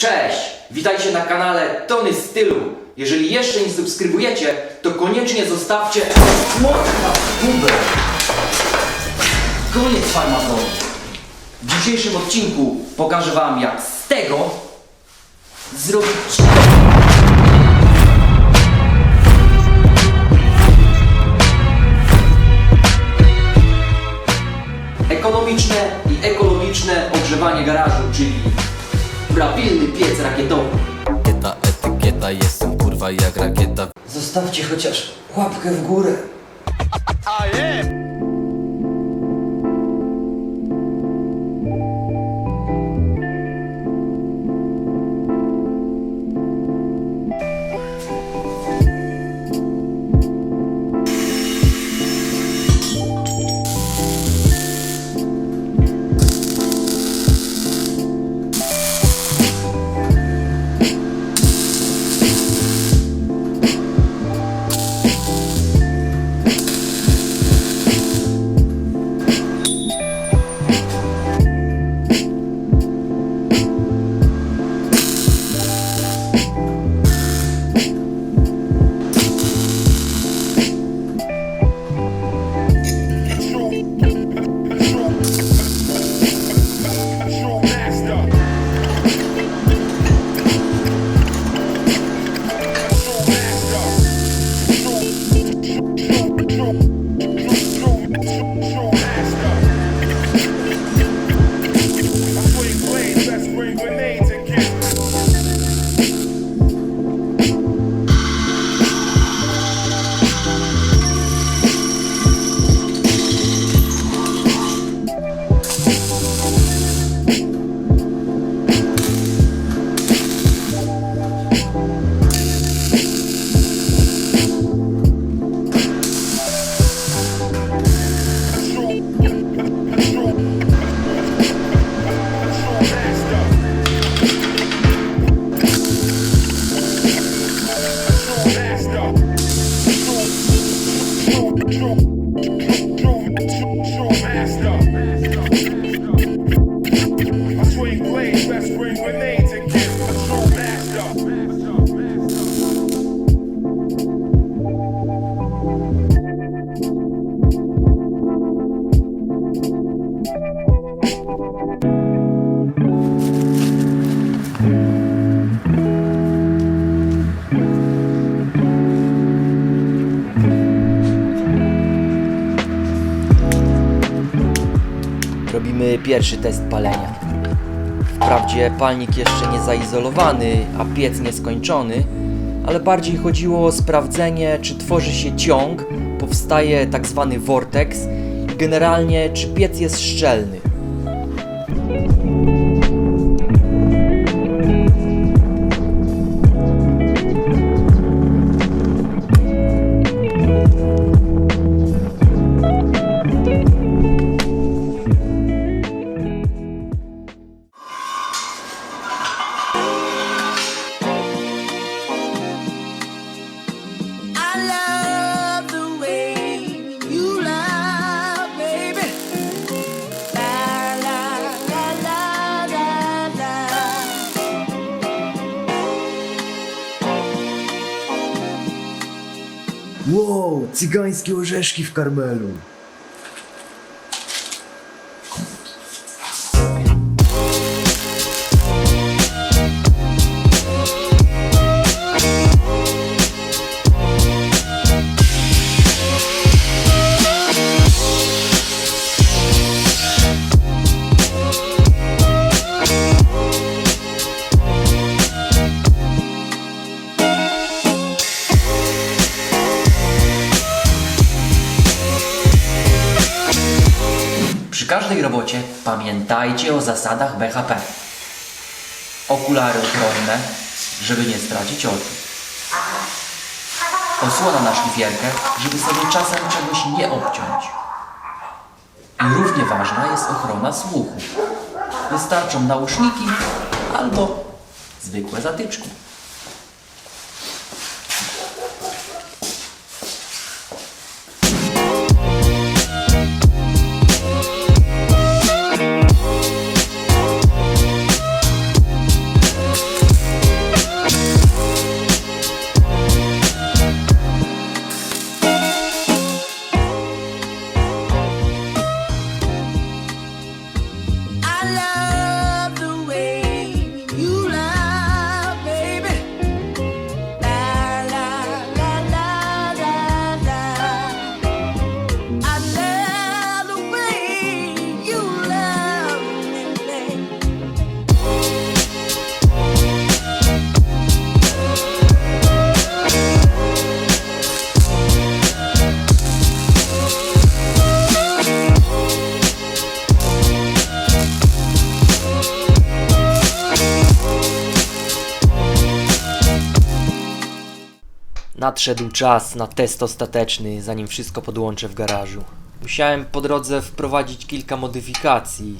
Cześć! Witajcie na kanale Tony Stylu. Jeżeli jeszcze nie subskrybujecie, to koniecznie zostawcie mocna gubę. Koniec farmazonu. W dzisiejszym odcinku pokażę Wam jak z tego zrobić jestem kurwa jak rakieta Zostawcie chociaż łapkę w górę. True faster. Pierwszy test palenia. Wprawdzie palnik jeszcze nie zaizolowany, a piec nieskończony, ale bardziej chodziło o sprawdzenie, czy tworzy się ciąg, powstaje tak zwany vortex i generalnie, czy piec jest szczelny. Wow, cygańskie orzeszki w karmelu. Każdej robocie pamiętajcie o zasadach BHP. Okulary ochronne, żeby nie stracić oczu. Osłona na szlifierkę, żeby sobie czasem czegoś nie obciąć. I równie ważna jest ochrona słuchu. Wystarczą nauszniki albo zwykłe zatyczki. Nadszedł czas na test ostateczny, zanim wszystko podłączę w garażu. Musiałem po drodze wprowadzić kilka modyfikacji.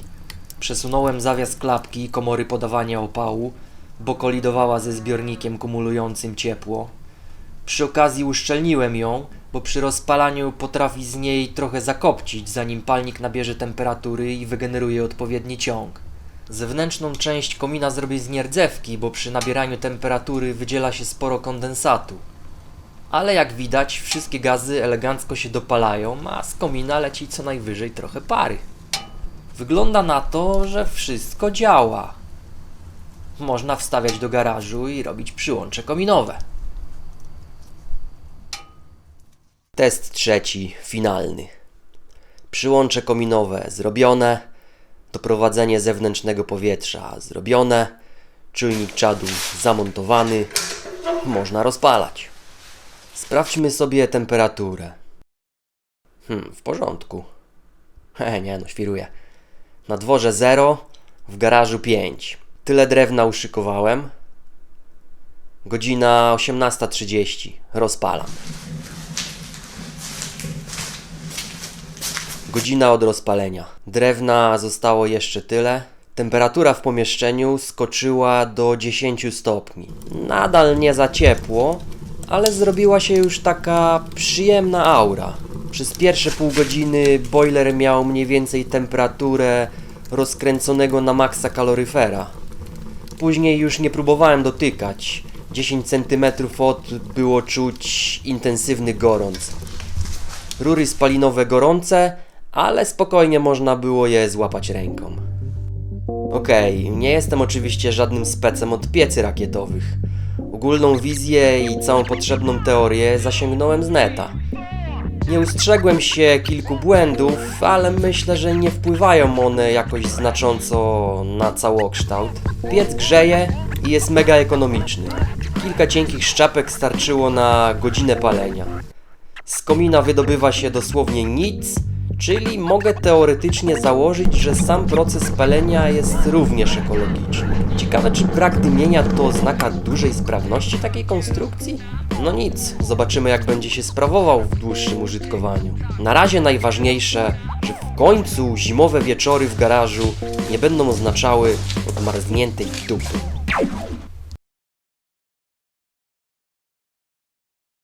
Przesunąłem zawias klapki komory podawania opału, bo kolidowała ze zbiornikiem kumulującym ciepło. Przy okazji uszczelniłem ją, bo przy rozpalaniu potrafi z niej trochę zakopcić, zanim palnik nabierze temperatury i wygeneruje odpowiedni ciąg. Zewnętrzną część komina zrobię z nierdzewki, bo przy nabieraniu temperatury wydziela się sporo kondensatu. Ale jak widać, wszystkie gazy elegancko się dopalają, a z komina leci co najwyżej trochę pary. Wygląda na to, że wszystko działa. Można wstawiać do garażu i robić przyłącze kominowe. Test trzeci, finalny. Przyłącze kominowe zrobione, doprowadzenie zewnętrznego powietrza zrobione, czujnik czadu zamontowany, można rozpalać. Sprawdźmy sobie temperaturę. Hmm, w porządku. He, nie no, świruję. Na dworze 0, w garażu 5. Tyle drewna uszykowałem. Godzina 18.30. Rozpalam. Godzina od rozpalenia. Drewna zostało jeszcze tyle. Temperatura w pomieszczeniu skoczyła do 10 stopni. Nadal nie za ciepło, ale zrobiła się już taka przyjemna aura. Przez pierwsze pół godziny boiler miał mniej więcej temperaturę rozkręconego na maksa kaloryfera. Później już nie próbowałem dotykać. 10 cm od było czuć intensywny gorąc. Rury spalinowe gorące, ale spokojnie można było je złapać ręką. Okej, nie jestem oczywiście żadnym specem od piecy rakietowych. Ogólną wizję i całą potrzebną teorię zasięgnąłem z neta. Nie ustrzegłem się kilku błędów, ale myślę, że nie wpływają one jakoś znacząco na całokształt. Piec grzeje i jest mega ekonomiczny. Kilka cienkich szczepek starczyło na godzinę palenia. Z komina wydobywa się dosłownie nic, czyli mogę teoretycznie założyć, że sam proces palenia jest również ekologiczny. Ciekawe, czy brak dymienia to oznaka dużej sprawności takiej konstrukcji? No nic, zobaczymy jak będzie się sprawował w dłuższym użytkowaniu. Na razie najważniejsze, że w końcu zimowe wieczory w garażu nie będą oznaczały odmarzniętej dupy.